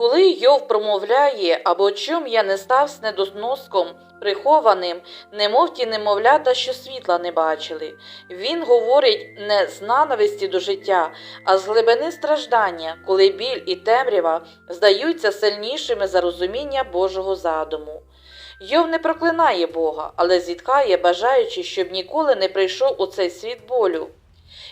Коли Йов промовляє, або чом я не став з недоноском прихованим, немов ті немовлята, що світла не бачили, він говорить не з ненависті до життя, а з глибини страждання, коли біль і темрява здаються сильнішими за розуміння Божого задуму. Йов не проклинає Бога, але зіткає, бажаючи, щоб ніколи не прийшов у цей світ болю.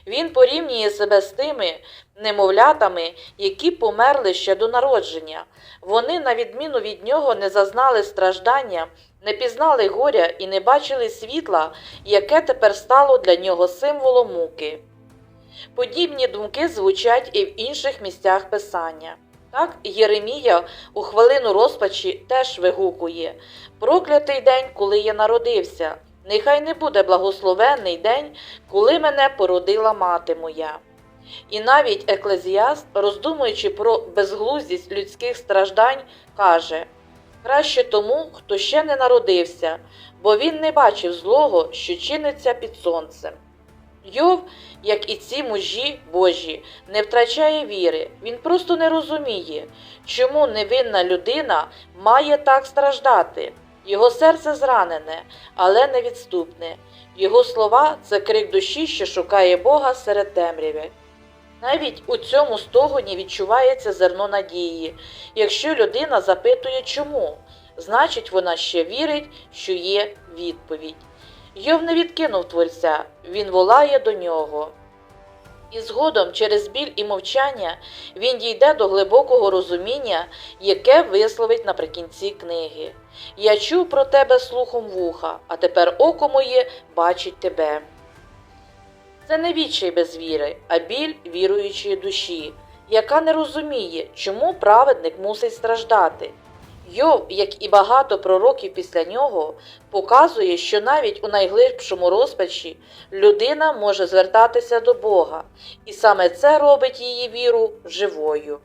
Він порівнює себе з тими немовлятами, які померли ще до народження. Вони, на відміну від нього, не зазнали страждання, не пізнали горя і не бачили світла, яке тепер стало для нього символом муки. Подібні думки звучать і в інших місцях Писання. Так, Єремія у хвилину розпачі теж вигукує Проклятий день, коли я народився, нехай не буде благословенний день, коли мене породила мати моя. І навіть Еклезіаст, роздумуючи про безглуздість людських страждань, каже краще тому, хто ще не народився, бо він не бачив злого, що чиниться під сонцем. Йов, як і ці мужі Божі, не втрачає віри, він просто не розуміє, чому невинна людина має так страждати. Його серце зранене, але невідступне. Його слова це крик душі, що шукає Бога серед темряви. Навіть у цьому стогоні відчувається зерно надії. Якщо людина запитує чому, значить вона ще вірить, що є відповідь. Йов не відкинув Творця, він волає до нього. І згодом, через біль і мовчання, він дійде до глибокого розуміння, яке висловить наприкінці книги. Я чув про тебе слухом вуха, а тепер око моє бачить тебе. Це не відчай без віри, а біль віруючої душі, яка не розуміє, чому праведник мусить страждати. Йов, як і багато пророків після нього, показує, що навіть у найглибшому розпачі людина може звертатися до Бога, і саме це робить її віру живою.